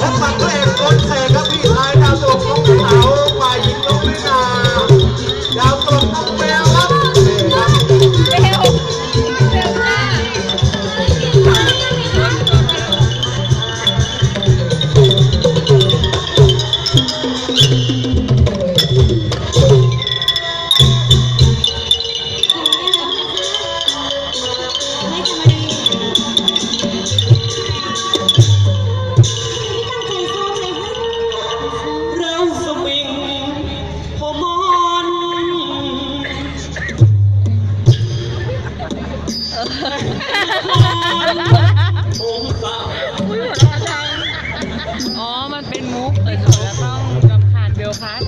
พบกับพระเอกคนเสกครับพี่ชายดาวตลกน้องเต๋าฝ่ายหญิงน้องนินาดาวตกน้อง องศาอ๋อ มันเป็นมุกเออเราต้องกำคาญเบลคัส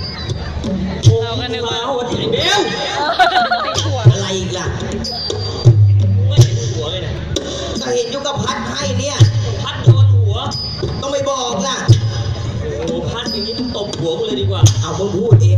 เราก็นึกว่าหัวใจเบลติดหัวอะไรอีกล่ะไม่เห็นหัวเลยนะก็เห็นยุกพัดให้เนี่ย พัดโดนหัว ต้องไม่บอกล่ะโอ้โหพัดอย่างนี้ต้องตบหัวกูเลยดีกว่า เอามึงพูดเอง